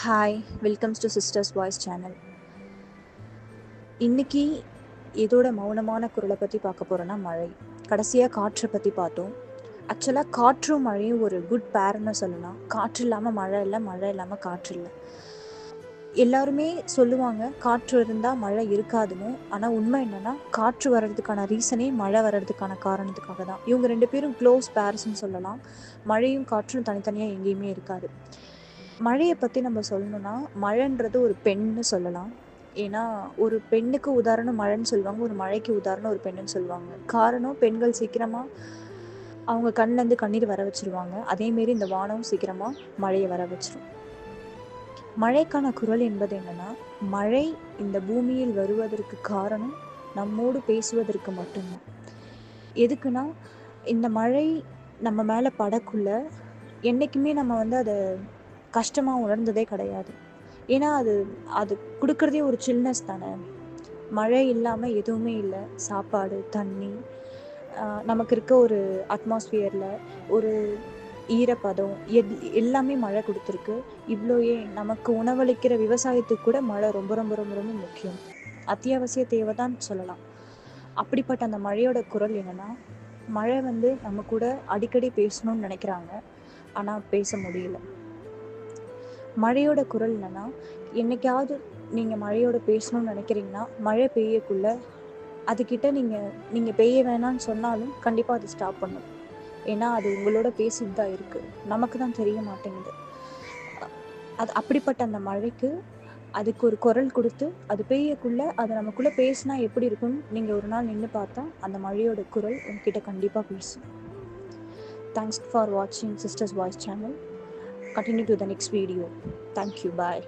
Hi welcomes to sisters voice channel இன்னைக்கு இதோட மௌனமான குரலை பற்றி பார்க்க போகிறோன்னா மழை. கடைசியாக காற்றை பற்றி பார்த்தோம். ஆக்சுவலாக காற்றும் மழையும் ஒரு குட் பேர்னு சொல்லலாம். காற்று இல்லாமல் மழை இல்லை மழை இல்லாமல் காற்று இல்லை. எல்லாருமே சொல்லுவாங்க காற்று இருந்தால் மழை இருக்காதுன்னு. ஆனால் உண்மை என்னென்னா காற்று வர்றதுக்கான ரீசனே மழை வர்றதுக்கான காரணத்துக்காக தான். இவங்க ரெண்டு பேரும் க்ளோஸ் பேர்ஸ்னு சொல்லலாம். மழையும் காற்றும் தனித்தனியாக எங்கேயுமே இருக்காது. மழையை பற்றி நம்ம சொல்லணும்னா மழைன்றது ஒரு பெண்ணு சொல்லலாம். ஏன்னா ஒரு பெண்ணுக்கு உதாரணம் மழைன்னு சொல்லுவாங்க ஒரு மழைக்கு உதாரணம் ஒரு பெண்ணுன்னு சொல்லுவாங்க. காரணம் பெண்கள் சீக்கிரமாக அவங்க கண்ணிலேருந்து கண்ணீர் வர வச்சிருவாங்க. அதேமாரி இந்த வானம் சீக்கிரமாக மழையை வர வச்சிரும். மழைக்கான குரல் என்பது என்னன்னா மழை இந்த பூமியில் வருவதற்கு காரணம் நம்மோடு பேசுவதற்கு மட்டும்தான். எதுக்குன்னா இந்த மழை நம்ம மேலே படக்குள்ள என்றைக்குமே நம்ம வந்து அதை கஷ்டமாக உணர்ந்ததே கிடையாது. ஏன்னா அது அது கொடுக்குறதே ஒரு சில்னஸ் தானே. மழை இல்லாமல் எதுவுமே இல்லை. சாப்பாடு தண்ணி நமக்கு இருக்க ஒரு அட்மாஸ்பியரில் ஒரு ஈரப்பதம் எத் எல்லாமே மழை கொடுத்துருக்கு. இவ்வளோ ஏன் நமக்கு உணவளிக்கிற விவசாயத்துக்கு கூட மழை ரொம்ப ரொம்ப ரொம்ப ரொம்ப முக்கியம். அத்தியாவசிய தேவை தான் சொல்லலாம். அப்படிப்பட்ட அந்த மழையோட குரல் என்னன்னா மழை வந்து நம்ம கூட அடிக்கடி பேசணும்னு நினைக்கிறாங்க. ஆனால் பேச முடியல. மழையோட குரல் என்னன்னா என்னைக்காவது நீங்கள் மழையோட பேசணும்னு நினைக்கிறீங்கன்னா மழை பெய்யக்குள்ள அதுக்கிட்ட நீங்கள் நீங்கள் பெய்ய வேணாம்னு சொன்னாலும் கண்டிப்பாக அது ஸ்டாப் பண்ணும். ஏன்னா அது உங்களோட பேசிட்டு தான் இருக்குது நமக்கு தான் தெரிய மாட்டேங்குது. அது அப்படிப்பட்ட அந்த மழைக்கு அதுக்கு ஒரு குரல் கொடுத்து அது பெய்யக்குள்ள அது நமக்குள்ளே பேசினா எப்படி இருக்கும்னு நீங்கள் ஒரு நாள் நின்று பார்த்தா அந்த மழையோட குரல் உங்ககிட்ட கண்டிப்பாக பேசும். தேங்க்ஸ் ஃபார் வாட்சிங் sisters voice channel continue to the next video. Thank you. Bye